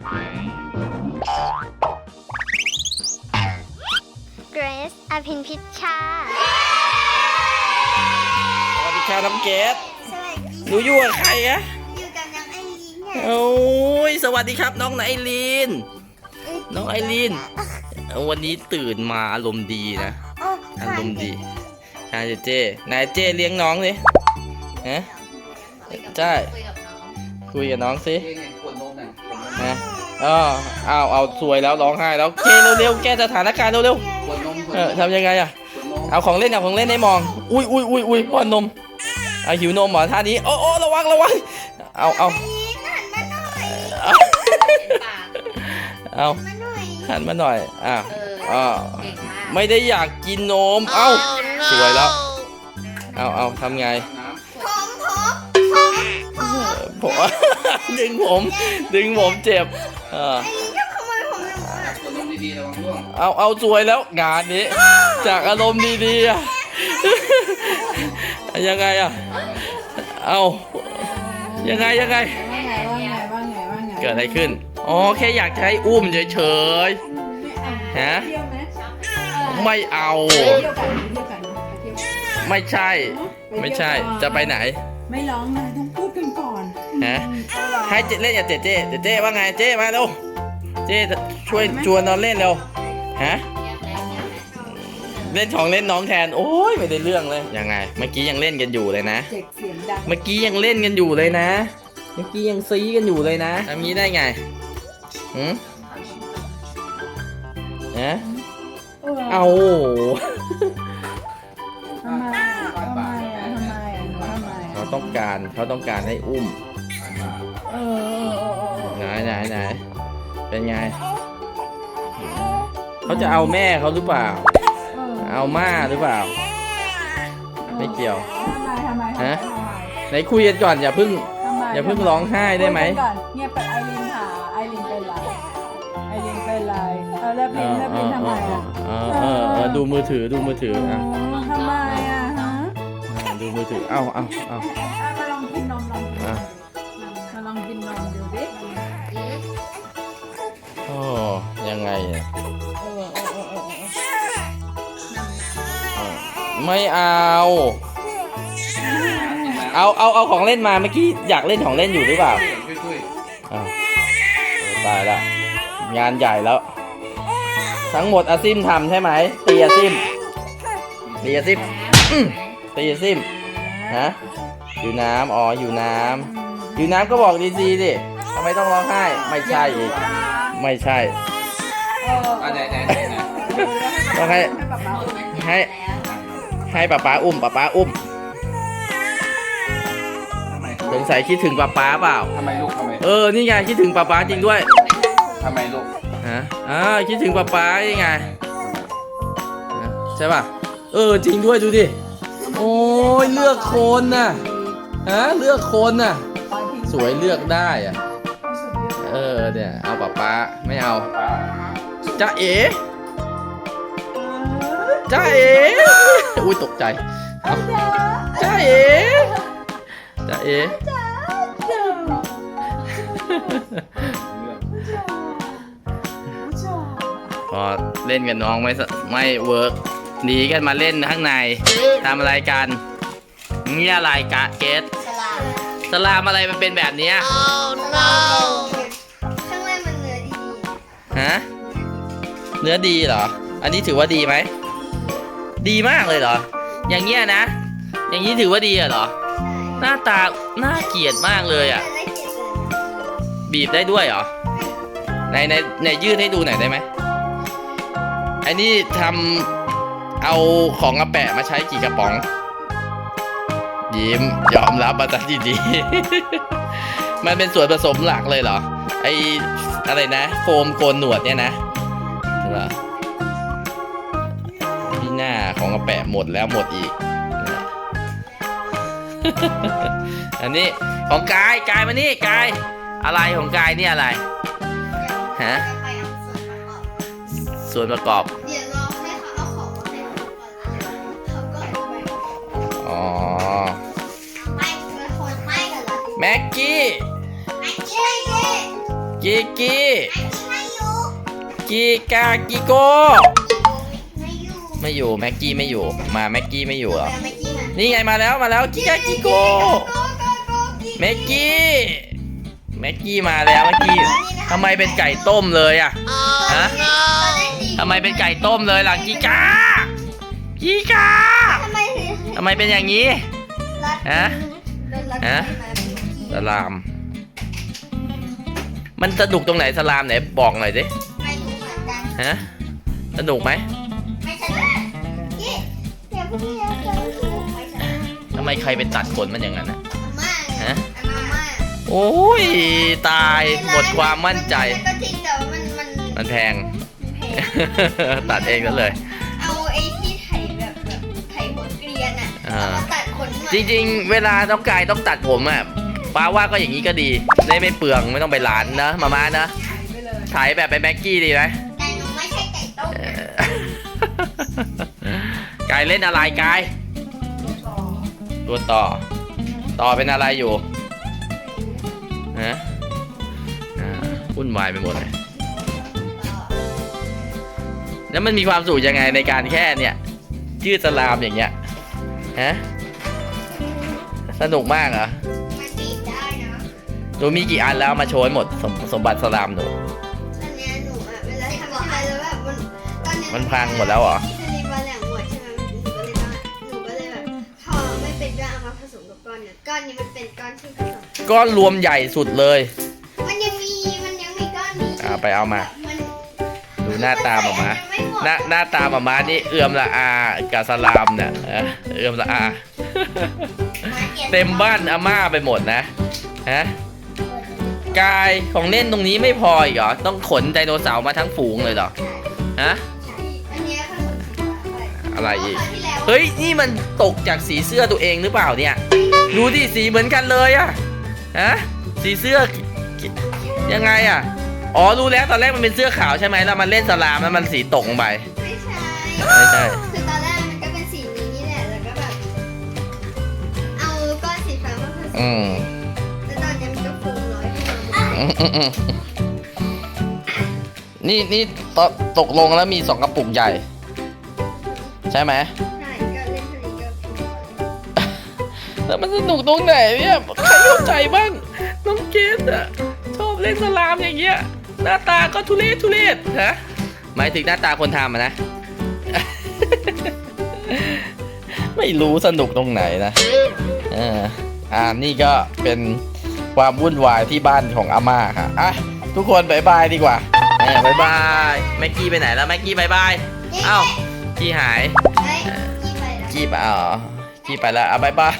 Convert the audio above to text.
เกรซอภินพิชชา สวัสดีค่ะน้องเกดสวัสดีหนูอยู่กับใครอะอยู่กับน้องไอรีนค่ะโอ้ยสวัสดีครับน้องไอรีน น้องไอรีน วันนี้ตื่นมาอารมณ์ดีนะ โอ้อารมณ์ดีนายเจ นายเจเลี้ยงน้องสิฮะใช่ คุยกับน้องสิเองเนี่ยข มนะอ๋อเอาเอาสวยแล้วร้องไห้แล้วเคเร็วๆแก้สถานการณ์เร็วขวดนมขวๆดเอนอมทำยังไงอะขวดนมเอาของเล่นเอาของเล่นให้มอง อุ้ยอุ้ยอุ้ยอุ้ยป้อนนมเอาหิวนมเหรอท่านี้โอ้โอ้ระวังระวังเอาเอาไอรีนหันมาหน่อยเอาเอามาหน่อยหันมาหน่อยอะเอออ่าเก่งมากไม่ได้อยากกินนม เอ้าสวยแล้ว เอาเอาทำไงน้ผมผมผมดึงผม ดึงผมเจ็บ เออไอรีนก็ขโมยผมหนูอะำขวดนมดีๆระวังร่วงเอาเอาสวยแล้วงานนี้ จากอารมณ์ดีๆอะยังไงอะเอายังไงยังไง ว่าไงว่าไงว่าไงว่าไงเกิดอะไรขึ้นอ๋อแค่อยากจะให้อุ้มเฉยไม่เอาฮะเที่ยวไหมๆไม่เอาไปเที่ยวกันไปเที่ยวกันไปเที่ยวกันไม่ใช่ ไม่ใช่จะไปไหน ไม่ร้องนะ ฮะให้เจเล่นกับเจเจเจเจว่าไงเจมาเร็วเจช่วยชวนนอนเล่นเร็วฮะเล่นของเล่นน้องแทน โอ้ยไม่ได้เรื่องเลยยังไง เมื่อกี้ยังเล่นกันอยู่เลยนะเจ็กเสียงดังเมื่อกี้ยังเล่นกันอยู่เลยนะ เมื่อกี้ยังซีกันอยู่เลยนะทำนี้ได้ไงหืมฮะเอาทำไมทำไมอะทำไมอะหนูทำไมเขาต้องการเขาต้องการให้อุ้ม ไหนไหนไหนเป็นไง เขาจะเอาแม่เขาหรือเปล่า เออเอาม่าหรือเปล่า ไม่เกี่ยวทำไมทำไมทำไมฮะ ไหนคุยกันก่อนอย่าเพิ่ง ทำไมอย่าเพิ่งร้องไห้ได้ไหม คุยกันก่อนเงียบไปไอรินค่ะไอรินเป็นไรไอรินเป็นไรเออแล้วเอบินอแล้วเอบินอทำเอไมออะเออเออเออดูมือถือดูมือถืออะ ทำไมอะฮะ อ่าดูมือถือ เอาเอาเอา ไม่เอา เอาเอาเอาของเล่นมาเมื่อกี้อยากเล่นของเล่นอยู่หรือเปล่าช่วยช่วยอ้าวโอ้ตายละงานใหญ่แล้ว ทั้งหมดอาซิมทำใช่ไหมตีอาซิมตีอาซิมอื้อตีอาซิมฮะอยู่น้ำอ๋ออยู่น้ำอยู่น้ำก็บอกดีซีดิทำไมต้องร้องไห้ไม่ใช่อีกไม่ใช่เอออะไหนไหนไหนไหน ต้องให้ให้ ให้ป๊าป๊าอุ้มป๊าป๊าอุ้มทำไมสงสัยคิดถึงป๊าป๊าเปล่า ทำไมลูกทำไมเออ นี่ไงคิดถึงป๊าป๊าจริงด้วย ทำไมลูกฮะอ่าคิดถึงป๊าป๊ายังไงฮะใช่ป่ะ เออ จริงด้วยดูดิ โอ้ยเลือกโคนน่ะ ฮะ เลือกโคนน่ะ สวยเลือกได้อะเออ เนี่ย เอาป๊าป๊าไม่เอาป้าจ้าเอ๋จ้าเอ๋ อุ้ยตกใจเอาจ้าเอ๋จ้าเอ๋พอเล่นกับน้องไม่สไม่เวิร์กหนีกันมาเล่นข้างในทำอะไรกันนี่อะไรกะเกตสลามสลามอะไรมันเป็นแบบเนี้ยข้างในมันเนื้อดีฮะเนื้อดีเหรอ อันนี้ถือว่าดีไหม ดีมากเลยเหรอ อย่างเงี้ยนะ อย่างนี้ถือว่าดีอะเหรอ หน้าตาน่าเกลียดมากเลยอะไม่เก็บเลยบีบได้ด้วยเหรอในในในยืดให้ดูหน่อยได้ไหมไอ้นี่ทำเอาของกระแปะมาใช้กี่กระป๋อง ยิ้มยอมรับมาซะดีๆ มันเป็นส่วนผสมหลักเลยเหรอ ไออะไรนะ โฟมโกนหนวดเนี่ยนะเหรอพี่หน้า ของกระแปะหมดแล้วหมดอีกเนี่ยอันนี้ของกายกายมานี่กาย อะไรของกายนี่อะไร ฮะไปเอาส่วนประกอบส่วนประกอบเดี๋ยวรอให้เขาเอาของมาให้เขาก่อนเขาก็เอาไปอ๋อไม่เป็นคนไม่กันเหรอแม็กกี้ไม่ใช่ดิกีกี้ไม่อยู่กีกากิโก้ ไม่อยู่ไม่อยู่แม็กกี้ไม่อยู่ มาแม็กกี้ไม่อยู่เหรอแต่ไม่กินอะนี่ไงมาแล้วมาแล้วกิกากิโก้แม็กกี้แม็กกี้มาแล้วแม็กกี้ทำไมเป็นไก่ต้มเลยอะฮะทำไมเป็นไก่ต้มเลยล่ะกิกากิกาทำไมถึงทำไมเป็นอย่างนี้รัดฮะโดนรัดฮะไปมาเป็นขี้สลาม มันสนุกตรงไหนสลามไหนบอกหน่อยสิไม่รู้เหมือนกันฮะสนุกไหมไม่ ทำไมใครไปตัดขนมันอย่างนั้นนะอาม่าไงฮะอาม่าโอ้ยตายหมดความมั่นใจ มันก็จริงแต่ว่ามันมันมันแพงมันแพง ตัดเองซะเลย เอาไอ้ที่ไถแบบแบบไถหัวเกรียนอะอ่าเอามาตัดขนมันจริง ๆ เวลาต้องกายต้องตัดผมอะป้าว่าก็อย่างนี้ก็ดีได้ไม่เปลืองไม่ต้องไปร้านนะมาม่านะหายไปเลยถ่ายแบบไปแม็กกี้ดีไหมแต่หนูไม่ใช่ไก่ต้มเออ กายเล่นอะไรกายต่อตัวต่อ ต่อเป็นอะไรอยู่ฮะอ่าวุ่นวายไปหมดเลยแล้วมันมีความสุขยังไงในการแค่เนี่ยยืดสลามอย่างเงี้ยฮะสนุกมากเหรอมันดีดได้นะหนูมีกี่อันแล้วเอามาโชว์ให้หมดสมสมบัติสลามหนูตอนเนี้ยหนูอะเวลาทำอะไรแล้วแบบมันตอนเนี้ยมันพังหมดแล้วเหรอ ไม่เป็นก็เอามาผสมกับก้อนเนี่ยก้อนนี้มันเป็นก้อนที่ผสมก้อนรวมใหญ่สุดเลย มันยังมีมันยังมีก้อนนี้อ่าไปเอามามันดูหน้าตาหมามายังไม่หมดหน้าหน้าตาหมามานี่เอื้อมละอากับสลามเนี่ยเออเอื้อมละอา เต็มบ้านอาม่าไปหมดนะฮะกายของเล่นตรงนี้ไม่พออีกเหรอ ต้องขนไดโนเสาร์มาทั้งฝูงเลยเหรอฮะอันเนี้ยผสม อะไรอะไรอีกคราวที่แล้วเฮ้ย นี่มันตกจากสีเสื้อตัวเองหรือเปล่าเนี่ยดูดิสีเหมือนกันเลยอะฮะสีเสื้อยังไงอะอ๋อรู้แล้วตอนแรกมันเป็นเสื้อขาวใช่ไหมแล้วมันเล่นสลามแล้วมันสีตกลงไปไม่ใช่ไม่ใช่คือตอนแรกมันก็เป็นสีนี้นี่แหละแล้วก็แบบเอาก้อนสีฟ้ามาผสมอืมแล้วตอนเนี้ยมันก็ฟูร้อยขึ้นมาอืมอืมอืมนี่นี่ตตกลงแล้วมีสองกระปุกใหญ่ ใช่ไหมใช่ก็เล่นเท่านี้ก็ฟูแล้วมันสนุกตรงไหนเนี่ยใครเข้าใจบ้างน้องเกดอะชอบเล่นสลามอย่างเงี้ยหน้าตาก็ทุเรศทุเรศฮะหมายถึงหน้าตาคนทำอะนะ ไม่รู้สนุกตรงไหนนะเอออ่านี่ก็เป็นความวุ่นวายที่บ้านของอาม่าค่ะอะทุกคนบายบายดีกว่าเออบายบายแม็กกี้ไปไหนแล้วแม็กกี้บายบายเอ้า กี้หายเฮ้ยยี่ไปแล้ว กี้ไปอ๋อกี้ไปแล้วอะบายบาย